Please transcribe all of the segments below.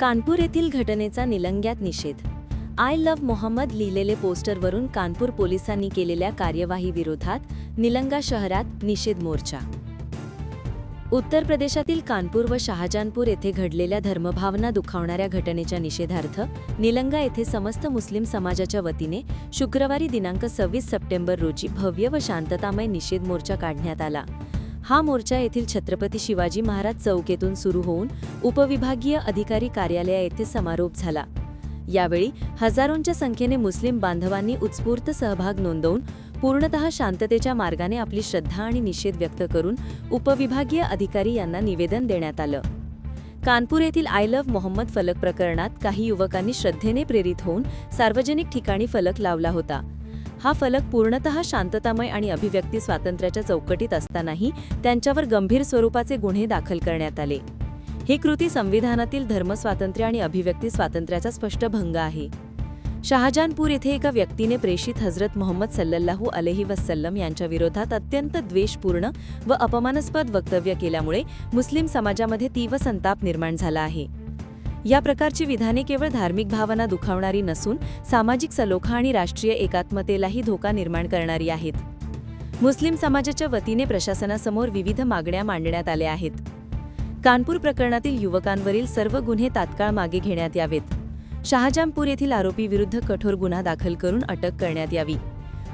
कानपूर येथील घटनेचा निलंग्यात निषेध. आय लव्ह मोहम्मद लिहिलेले पोस्टरवरून कानपूर पोलिसांनी केलेल्या कार्यवाही विरोधात निलंगा शहरात निषेध मोर्चा. उत्तर प्रदेशातील कानपूर व शहाजानपूर येथे घडलेल्या धर्मभावना दुखावणाऱ्या घटनेच्या निषेधार्थ निलंगा येथे समस्त मुस्लिम समाजाच्या वतीने शुक्रवारी दिनांक सव्वीस सप्टेंबर रोजी भव्य व शांततामय निषेध मोर्चा काढण्यात आला. हा मोर्चा येथील छत्रपती शिवाजी महाराज चौकेतून सुरू होऊन उपविभागीय अधिकारी कार्यालया येथे समारोप झाला. यावेळी हजारोंच्या संख्येने मुस्लिम बांधवांनी उत्स्फूर्त सहभाग नोंदवून पूर्णतः शांततेच्या मार्गाने आपली श्रद्धा आणि निषेध व्यक्त करून उपविभागीय अधिकारी यांना निवेदन देण्यात आलं. कानपूर येथील आय लव्ह मोहम्मद फलक प्रकरणात काही युवकांनी श्रद्धेने प्रेरित होऊन सार्वजनिक ठिकाणी फलक लावला होता. हा फलक पूर्णतः शांततामय आणि अभिव्यक्ती स्वातंत्र्याच्या चौकटीत असतानाही त्यांच्यावर गंभीर स्वरूपाचे गुन्हे दाखल करण्यात आले. ही कृती संविधानातील धर्मस्वातंत्र्य आणि अभिव्यक्ती स्वातंत्र्याचा स्पष्ट भंग आहे. शहाजानपूर येथे एका व्यक्तीने प्रेषित हजरत मोहम्मद सल्लल्लाहू अलेही वसल्लम यांच्या विरोधात अत्यंत द्वेषपूर्ण व अपमानास्पद वक्तव्य केल्यामुळे मुस्लिम समाजामध्ये तीव्र संताप निर्माण झाला आहे. या प्रकारची विधाने केवळ धार्मिक भावना दुखावणारी नसून सामाजिक सलोखा आणि राष्ट्रीय एकात्मतेलाही धोका निर्माण करणारी आहेत. मुस्लिम समाजाच्या वतीने प्रशासनासमोर विविध मागण्या मांडण्यात आल्या आहेत. कानपूर प्रकरणातील युवकांवरील सर्व गुन्हे तात्काळ मागे घेण्यात यावेत. शहाजामपूर येथील आरोपीविरुद्ध कठोर गुन्हा दाखल करून अटक करण्यात यावी.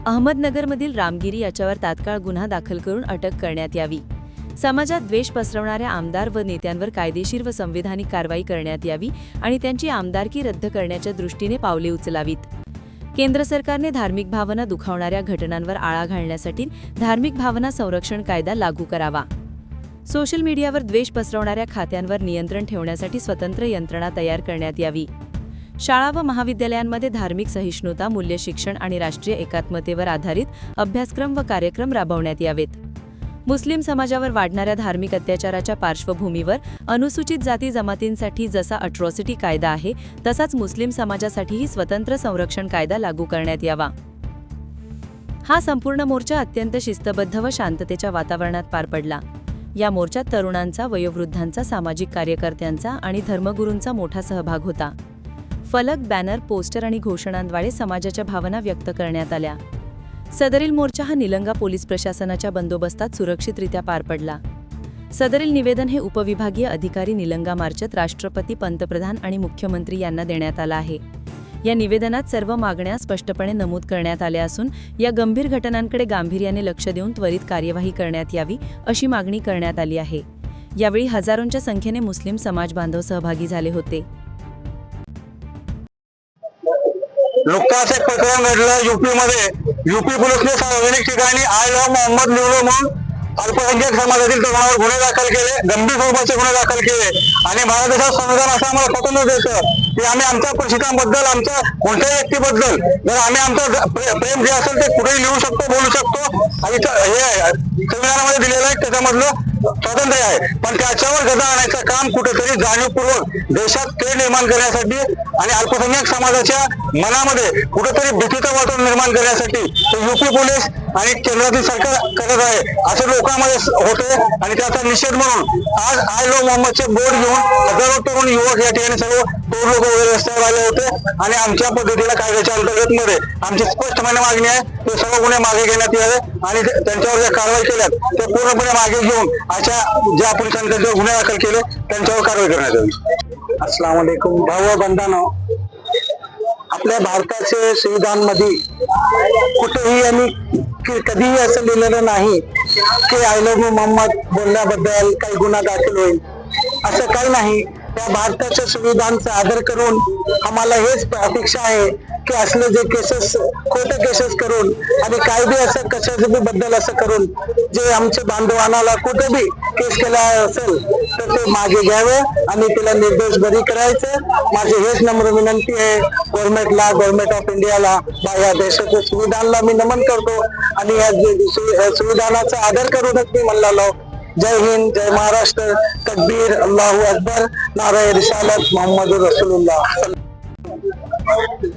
अहमदनगरमधील रामगिरी याच्यावर तात्काळ गुन्हा दाखल करून अटक करण्यात यावी. समाजात द्वेष पसरवणाऱ्या आमदार व नेत्यांवर कायदेशीर व संविधानिक कारवाई करण्यात यावी आणि त्यांची आमदारकी रद्द करण्याच्या दृष्टीने पावले उचलावीत. केंद्र सरकारने धार्मिक भावना दुखावणाऱ्या घटनांवर आळा घालण्यासाठी धार्मिक भावना संरक्षण कायदा लागू करावा. सोशल मीडियावर द्वेष पसरवणाऱ्या खात्यांवर नियंत्रण ठेवण्यासाठी स्वतंत्र यंत्रणा तयार करण्यात यावी. शाळा व महाविद्यालयांमध्ये धार्मिक सहिष्णुता मूल्य शिक्षण आणि राष्ट्रीय एकात्मतेवर आधारित अभ्यासक्रम व कार्यक्रम राबवण्यात यावेत. मुस्लिम समाजावर वाढणाऱ्या धार्मिक अत्याचाराच्या पार्श्वभूमीवर अनुसूचित जाती जमातींसाठी जसा अट्रॉसिटी कायदा आहे तसाच मुस्लिम समाजासाठीही स्वतंत्र संरक्षण कायदा लागू करण्यात यावा. हा संपूर्ण मोर्चा अत्यंत शिस्तबद्ध व शांततेच्या वातावरणात पार पडला. या मोर्चात तरुणांचा वयोवृद्धांचा सामाजिक कार्यकर्त्यांचा आणि धर्मगुरूंचा मोठा सहभाग होता. फलक बॅनर पोस्टर आणि घोषणांद्वारे समाजाच्या भावना व्यक्त करण्यात आल्या. सदरील मोर्चा हा निलंगा पोलीस प्रशासनाच्या बंदोबस्तात सुरक्षितरित्या पार पडला. सदरील निवेदन हे उपविभागीय अधिकारी निलंगा मार्चत राष्ट्रपती पंतप्रधान आणि मुख्यमंत्री यांना देण्यात आलं आहे. या निवेदनात सर्व मागण्या स्पष्टपणे नमूद करण्यात आल्या असून या गंभीर घटनांकडे गांभीर्याने लक्ष देऊन त्वरित कार्यवाही करण्यात यावी अशी मागणी करण्यात आली आहे. यावेळी हजारोंच्या संख्येने मुस्लिम समाज बांधव सहभागी झाले होते. नुकताच एक प्रकरण घडलं युपी मध्ये युपी पोलिसने सार्वजनिक ठिकाणी आय लव्ह मोहम्मद लिहिलं म्हणून अल्पसंख्याक समाजातील तरुणावर गुन्हे दाखल केले गंभीर स्वरूपाचे गुन्हे दाखल केले. आणि भारत देशात संविधान असं आम्हाला स्वातंत्र्य देतं की आम्ही आमच्या परिषदांबद्दल आमच्या कोणत्याही व्यक्तीबद्दल जर आम्ही आमचं प्रेम जे असेल ते कुठेही लिहू शकतो बोलू शकतो. आणि हे संविधानामध्ये दिलेलं आहे त्याच्यामधलं स्वातंत्र्य आहे. पण त्याच्यावर गदा आणायचं काम कुठेतरी जाणीवपूर्वक देशात ते निर्माण करण्यासाठी आणि अल्पसंख्याक समाजाच्या मनामध्ये कुठेतरी भीतीचं वातावरण निर्माण करण्यासाठी युपी पोलीस आणि केंद्रातील सरकार करत आहे. असं लोकांमध्ये होते आणि त्याचा निषेध म्हणून आज आय लो मोहम्मदचे बोर्ड घेऊन हजारो तरुण युवक या ठिकाणी सर्व तरुण लोक वगैरे रस्त्यावर आले होते आणि आमच्या पद्धतीला कायद्याच्या अंतर्गत मध्ये आमची स्पष्टपणे मागणी आहे ते सर्व गुन्हे मागे घेण्यात यावे आणि त्यांच्यावर ज्या कारवाई केल्यात ते पूर्णपणे मागे घेऊन अशा ज्या पोलिसांनी त्यांच्यावर गुन्हे दाखल केले त्यांच्यावर कारवाई करण्यात यावी. अस्सलाम वालेकुम. भाऊ बंधानो आपल्या भारताच्या सुविधांमध्ये कुठेही आणि कधीही असं लिहिलेलं नाही की आय लव्ह मोहम्मद बोलण्याबद्दल काही गुन्हा दाखल होईल. असं काही नाही. त्या भारताच्या सुविधांचा आदर करून आम्हाला हेच अपेक्षा आहे की असले जे केसेस खोटे केसेस करून आणि काय बी असं कशाचं बी बद्दल असं करून जे आमच्या बांधवांना कुठे बी केस केला असेल तर ते मागे घ्यावं आणि तिला निर्दोष बरी करायचं. माझी हेच नम्र विनंती आहे. गव्हर्नमेंटला गव्हर्नमेंट ऑफ इंडियाला या देशाच्या सुविधांना मी नमन करतो आणि या जे सुविधानाचा आदर करूनच मी म्हणलेलो जय हिंद जय महाराष्ट्र तकबीर अल्लाह अकबर नाराय रिसालत मोहम्मद रसूलुल्लाह।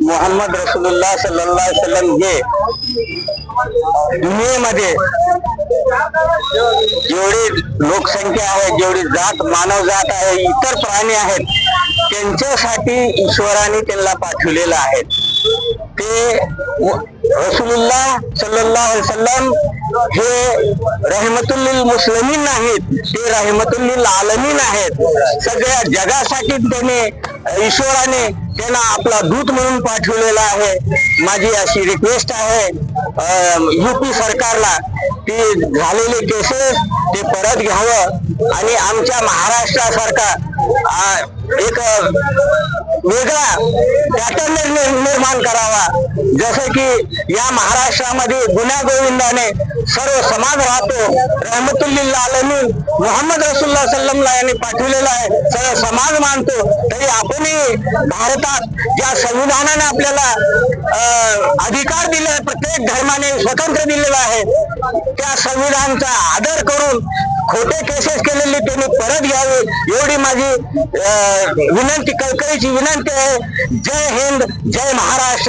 मोहम्मद रसूलुल्लाह सल्लल्लाहु अलैहि वसल्लम हे दुनियेमध्ये जेवढी लोकसंख्या आहे जेवढी जात मानव जात आहे इतर प्राणी आहेत त्यांच्यासाठी ईश्वराने त्यांना पाठवलेलं आहे. ते रसुल्ला सल्लाह सल्लम हे रहमतुल्लील मुस्लिमीन नाहीत ते रहमतुल्लील आलमीन आहेत. सगळ्या जगासाठी त्याने ईश्वराने त्यांना आपला दूत म्हणून पाठवलेला आहे. माझी अशी रिक्वेस्ट आहे युपी सरकारला ते झालेले केसेस ते परत घ्यावं आणि आमच्या महाराष्ट्रासारखा एक वेगळा पॅटर्न निर्माण करावा. जसं की या महाराष्ट्रामध्ये गुन्हा गोविंदाने सर्व समाज राहतो. रहमतुल्लिल आलमीन मोहम्मद रसुल्ला सल्लमला यांनी पाठवलेला आहे. सर्व समाज मानतो. तरी आपणही भारतात ज्या संविधानाने आपल्याला अधिकार दिले आहे, प्रत्येक धर्माने स्वतंत्र दिलेला आहे त्या संविधानचा आदर करून खोटे केसेस केलेले त्यांनी परत घ्यावे. एवढी माझी अं, विनंती कळकळीची विनंती आहे. जय हिंद जय महाराष्ट्र.